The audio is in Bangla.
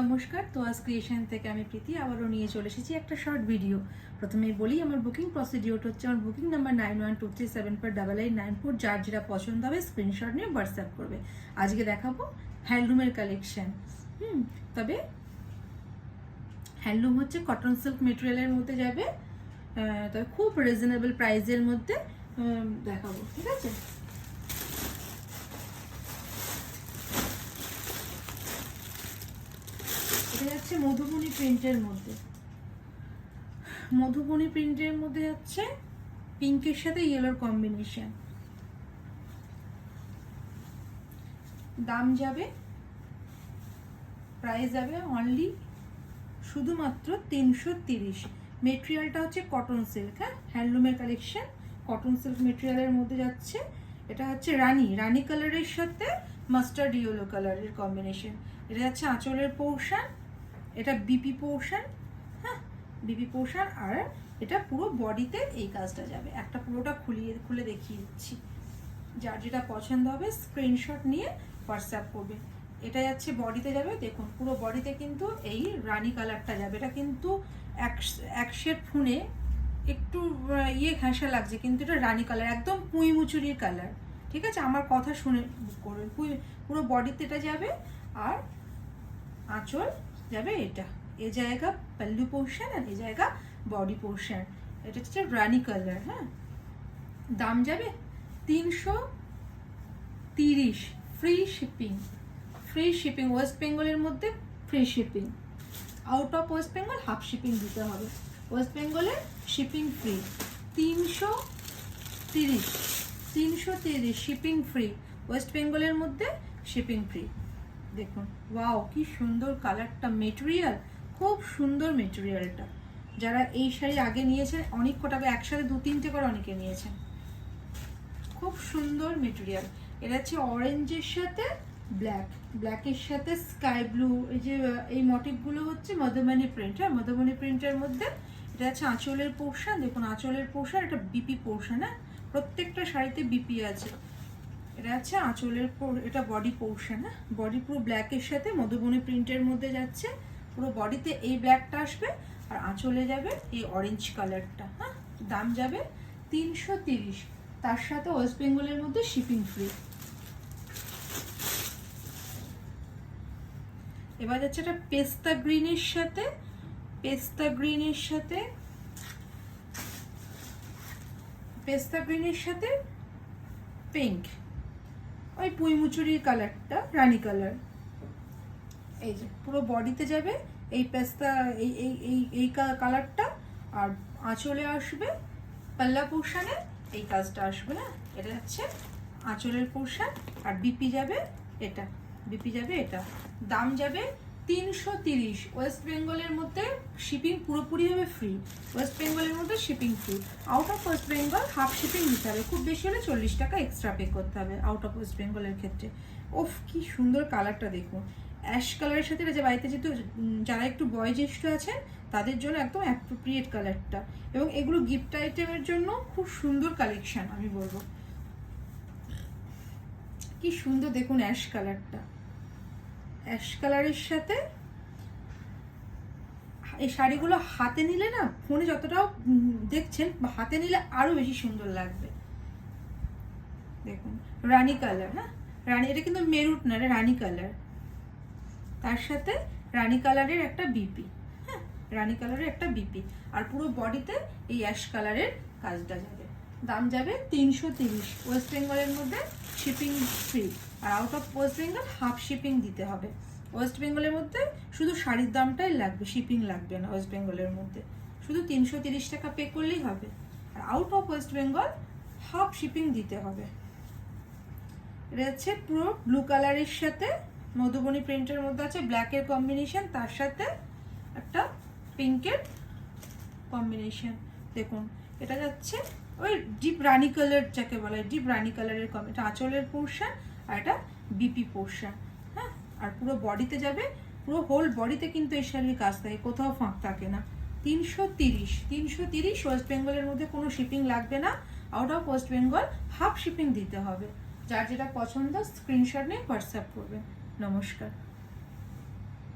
নমস্কার, তো তোয়াজ ক্রিয়েশন থেকে আমি প্রীতি, আবারও নিয়ে চলে এসেছি একটা শর্ট ভিডিও। প্রথমে বলি, আমার বুকিং প্রসিডিওরটা হচ্ছে আমার booking number nine one two three seven four double eight nine four যার যেটা পছন্দ হবে স্ক্রিনশট নিয়ে হোয়াটসঅ্যাপ করবে। আজকে দেখাবো হ্যান্ডলুমের কালেকশন হুম, তবে হ্যান্ডলুম হচ্ছে কটন সিল্ক মেটেরিয়ালের মধ্যে যাবে তবে খুব রিজনেবল প্রাইসের মধ্যে দেখাবো, ঠিক আছে? যাচ্ছে মধুবনী প্রিন্টের মধ্যে। মধুবনী প্রিন্টের মধ্যে যাচ্ছে পিঙ্কের সাথে ইয়েলোর কম্বিনেশন দাম যাবে প্রাইস যাবে অনলি শুধুমাত্র তিনশো তিরিশ। মেটেরিয়ালটা হচ্ছে কটন সিল্ক হ্যাঁ? হ্যান্ডলুমের কালেকশন কটন সিল্ক মেটেরিয়ালের মধ্যে যাচ্ছে। এটা হচ্ছে রানী। রানী কালারের সাথে মাস্টার্ড ইয়েলো কালারের কম্বিনেশন এটা যাচ্ছে আঁচলের পোর্শন এটা বিপি পোর্শন হ্যাঁ বিপি পোর্শন আর এটা পুরো বডিতে এই কাজটা যাবে। একটা পুরোটা খুলিয়ে, খুলে দেখিয়ে দিচ্ছি। যার যেটা পছন্দ হবে স্ক্রিনশট নিয়ে হোয়াটসঅ্যাপ করবে। এটা যাচ্ছে বডিতে যাবে। দেখুন, পুরো বডিতে কিন্তু এই রানি কালারটা যাবে। এটা কিন্তু এক এক শেড ফোনে একটু ইয়ে ঘাসা লাগছে, কিন্তু এটা রানি কালার একদম পুঁই মুচুরির কালার ঠিক আছে? আমার কথা শুনে করবেন পুরো বডিতে এটা যাবে আর আঁচল যাবে? এটা এ জায়গা পাল্লু পোর্শন আর এ জায়গা বডি পোর্শন এটা হচ্ছে রানী কালার হ্যাঁ? দাম যাবে তিনশো তিরিশ। Free shipping free shipping West বেঙ্গলের মধ্যে free shipping out of West Bengal half shipping দিতে হবে। ওয়েস্ট বেঙ্গলে শিপিং ফ্রি তিনশো তিরিশ। তিনশো তিরিশ শিপিং ফ্রি ওয়েস্ট বেঙ্গলের মধ্যে শিপিং ফ্রি দেখুন, ওয়াও, কি সুন্দর কালারটা মেটেরিয়াল খুব সুন্দর মেটেরিয়ালটা যারা এই শাড়ি আগে নিয়েছেন, অনেক কটা কটাকে একসাথে দু তিনটে করে অনেকে নিয়েছেন। খুব সুন্দর মেটেরিয়াল এটা হচ্ছে অরেঞ্জের সাথে ব্ল্যাক ব্ল্যাকের সাথে স্কাই ব্লু এই যে, এই মোটিভগুলো হচ্ছে মধুবনী প্রিন্ট হ্যাঁ? মধুবনী প্রিন্টের মধ্যে এটা হচ্ছে আঁচলের পোর্শন দেখুন, আঁচলের পোর্শন এটা বিপি পোর্শন হ্যাঁ? প্রত্যেকটা শাড়িতে বিপি আছে। এটা হচ্ছে আঁচলের এটা বডি পোর্শন হ্যাঁ? বডি পুরো ব্ল্যাকের সাথে মধুবনী প্রিন্টের মধ্যে যাচ্ছে। পুরো বডিতে এই ব্ল্যাকটা আসবে আর আঁচলে যাবে এই অরেঞ্জ কালারটা হ্যাঁ? দাম যাবে তিনশো তিরিশ। তার সাথে ওয়েস্ট বেঙ্গলের মধ্যে শিপিং ফ্রি এবার যাচ্ছে এটা পেস্তা গ্রিনের সাথে, পেস্তা গ্রিনের সাথে, পেস্তা গ্রিনের সাথে পিঙ্ক ওই পুঁইমুচুরির কালারটা, রানি কালার। এই যে, পুরো বডিতে যাবে এই পেস্তা, এই এই এই কালারটা, আর আঁচলে আসবে পাল্লা পোর্শানে, এই কাজটা আসবে না, এটা হচ্ছে আঁচলের পোর্শান, আর বিপি যাবে এটা, বিপি যাবে এটা। দাম যাবে তিনশো তিরিশ ওয়েস্ট বেঙ্গলের মধ্যে শিপিং পুরোপুরি হবে ফ্রি ওয়েস্ট বেঙ্গলের মধ্যে shipping free out of West Bengal half shipping দিতে হবে খুব বেশি হলে চল্লিশ টাকা এক্সট্রা পে করতে হবে আউট অফ ওয়েস্ট বেঙ্গলের ক্ষেত্রে। ওফ, কি সুন্দর কালারটা দেখুন। অ্যাশ কালারের সাথে যে বাড়িতে যেহেতু যারা একটু বয়োজ্যেষ্ঠ আছেন, তাদের জন্য একদম অ্যাপ্রোপ্রিয়েট কালারটা এবং এগুলো গিফট আইটেমের জন্য খুব সুন্দর কালেকশন আমি বলব। কি সুন্দর দেখুন অ্যাশ কালারটা অ্যাশ কালারের সাথে এই শাড়িগুলো হাতে নিলে না ফোনে যতটা উম, দেখছেন হাতে নিলে আরও বেশি সুন্দর লাগবে। দেখুন রানী কালার হ্যাঁ? রানী এটা কিন্তু মেরুট না এটা রানী কালার। তার সাথে রানী কালারের একটা বিপি হ্যাঁ? রানী কালারের একটা বিপি। আর পুরো বডিতে এই অ্যাশ কালারের কাজটা যাবে দাম যাবে তিনশো তিরিশ। ওয়েস্ট বেঙ্গলের মধ্যে shipping free R out of West Bengal half shipping দিতে হবে। ওয়েস্ট বেঙ্গলের মধ্যে শুধু শাড়ির দামটাই লাগবে শিপিং লাগবে না ওয়েস্ট বেঙ্গলের মধ্যে। শুধু তিনশো তিরিশ টাকা পে করলেই হবে। আর out of West Bengal half shipping দিতে হবে। এটা হচ্ছে পুরো ব্লু কালারের সাথে, মধুবনী প্রিন্টের মধ্যে আছে ব্ল্যাকের কম্বিনেশন তার সাথে একটা পিঙ্কের কম্বিনেশন দেখুন, এটা যাচ্ছে ওই ডিপ রানি কালার যাকে বলা হয় ডিপ রানি কালারের কম এটা আঁচলের পোর্শন আর এটা বিপি পোর্শন হ্যাঁ? আর পুরো বডিতে যাবে, পুরো হোল বডিতে কিন্তু এই শাড়ির কাজ থাকে, কোথাও ফাঁক থাকে না। তিনশো তিরিশ তিনশো তিরিশ ওয়েস্ট বেঙ্গলের মধ্যে কোনো শিপিং লাগবে না out of West Bengal half shipping দিতে হবে। যার যেটা পছন্দ স্ক্রিনশট নিয়ে হোয়াটসঅ্যাপ করবে নমস্কার।